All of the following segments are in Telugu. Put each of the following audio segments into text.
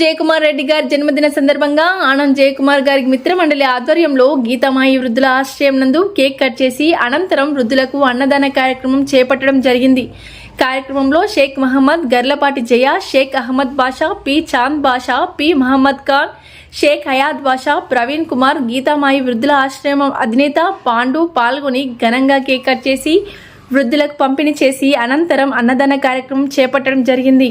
జయకుమార్ రెడ్డి గారి జన్మదిన సందర్భంగా ఆనం జయకుమార్ గారి మిత్రమండలి ఆధ్వర్యంలో గీతామాయి వృద్ధుల ఆశ్రయం నందు కేక్ కట్ చేసి అనంతరం వృద్ధులకు అన్నదాన కార్యక్రమం చేపట్టడం జరిగింది. కార్యక్రమంలో షేక్ మహమ్మద్ గర్లపాటి జయ షేక్ అహ్మద్ బాషా పి చాంద్ బాషా పి మహమ్మద్ ఖాన్ షేక్ హయాద్ బాషా ప్రవీణ్ కుమార్ గీతామాయి వృద్ధుల ఆశ్రమం అధినేత పాండు పాల్గొని ఘనంగా కేక్ కట్ చేసి వృద్ధులకు పంపిణీ చేసి అనంతరం అన్నదాన కార్యక్రమం చేపట్టడం జరిగింది.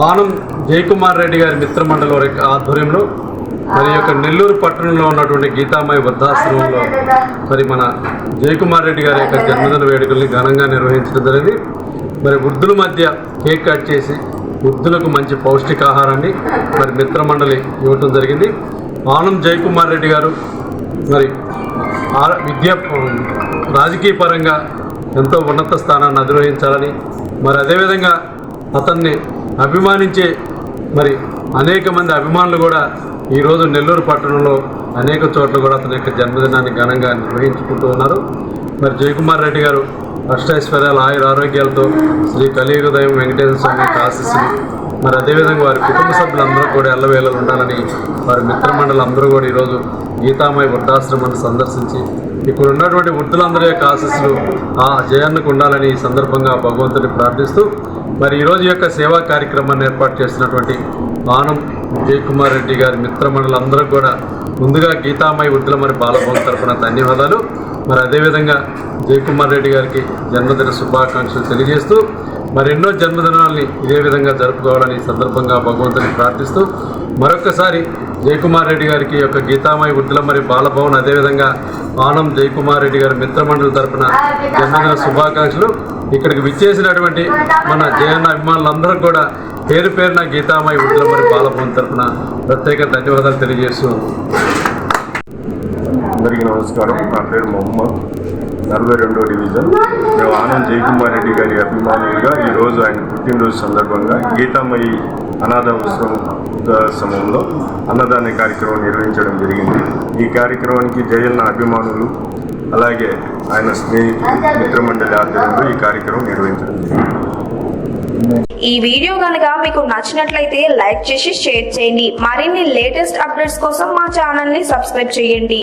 ఆనం జయకుమార్ రెడ్డి గారి మిత్రమండలి వారి ఆధ్వర్యంలో మరి యొక్క నెల్లూరు పట్టణంలో ఉన్నటువంటి గీతామాయ వృద్ధాశ్రమంలో మరి మన జయకుమార్ రెడ్డి గారి యొక్క జన్మదిన వేడుకల్ని ఘనంగా నిర్వహించడం జరిగింది. మరి వృద్ధుల మధ్య కేక్ కట్ చేసి వృద్ధులకు మంచి పౌష్టికాహారాన్ని మరి మిత్రమండలి ఇవ్వటం జరిగింది. ఆనం జయకుమార్ రెడ్డి గారు మరి ఆ- విద్యా రాజకీయ పరంగా ఎంతో ఉన్నత స్థానాన్ని అధిరోహించాలని మరి అదేవిధంగా అతన్ని అభిమానించే మరి అనేక మంది అభిమానులు కూడా ఈరోజు నెల్లూరు పట్టణంలో అనేక చోట్ల కూడా అతని యొక్క జన్మదినాన్ని ఘనంగా నిర్వహించుకుంటూ ఉన్నారు. మరి జయకుమార్ రెడ్డి గారు అష్టైశ్వర్యాలు ఆయుర ఆరోగ్యాలతో శ్రీ కలియుగదయం వెంకటేశ్వర స్వామి యొక్క మరి అదేవిధంగా వారి కుటుంబ సభ్యులందరూ కూడా ఎల్లవేళలు ఉండాలని వారి మిత్రమండలి అందరూ కూడా ఈరోజు గీతామయ వృద్ధాశ్రమాన్ని సందర్శించి ఇక్కడ ఉన్నటువంటి వృద్ధులందరి యొక్క ఆశీస్సులు ఆ జయానికి ఉండాలని ఈ సందర్భంగా భగవంతుని ప్రార్థిస్తూ మరి ఈరోజు యొక్క సేవా కార్యక్రమాన్ని ఏర్పాటు చేసినటువంటి ఆనం జయకుమార్ రెడ్డి గారి మిత్రమండలందరూ కూడా ముందుగా గీతామయ వృద్ధుల మరి బాలభవన్ తరఫున ధన్యవాదాలు. మరి అదేవిధంగా జయకుమార్ రెడ్డి గారికి జన్మదిన శుభాకాంక్షలు తెలియజేస్తూ మరి ఎన్నో జన్మదినాల్ని ఇదే విధంగా జరుపుకోవాలని సందర్భంగా భగవంతుని ప్రార్థిస్తూ మరొకసారి జయకుమార్ రెడ్డి గారికి యొక్క గీతామయ వృద్ధుల మరి బాలభవన్ అదేవిధంగా ఆనం జయకుమార్ రెడ్డి గారి మిత్రమండలి తరఫున జన్మదిన శుభాకాంక్షలు. ఇక్కడికి విచ్చేసినటువంటి మన జయన్న అభిమానులందరూ కూడా పేరు పేరున గీతామయ గుడ్లమరి మరి బాలభవన్ తరపున ప్రత్యేక ధన్యవాదాలు తెలియజేస్తూ అందరికీ నమస్కారం. నా పేరు మొహమ్మద్. నలభై రెండో డివిజన్. మేము ఆనంద్ జయకుమార్ రెడ్డి గారి అభిమానులుగా ఈరోజు ఆయన పుట్టినరోజు సందర్భంగా గీతామయి అనాథ సమయంలో అన్నదాన కార్యక్రమం నిర్వహించడం జరిగింది. ఈ కార్యక్రమానికి జయన్న అభిమానులు అలాగే ఆయన స్నేహితులు మిత్రమండలి ఆధ్వర్యంలో ఈ కార్యక్రమం నిర్వహించడం జరిగింది. ఈ వీడియో కనుక మీకు నచ్చినట్లయితే లైక్ చేసి షేర్ చేయండి. మరిన్ని లేటెస్ట్ అప్డేట్స్ కోసం మా ఛానల్ని సబ్స్క్రైబ్ చేయండి.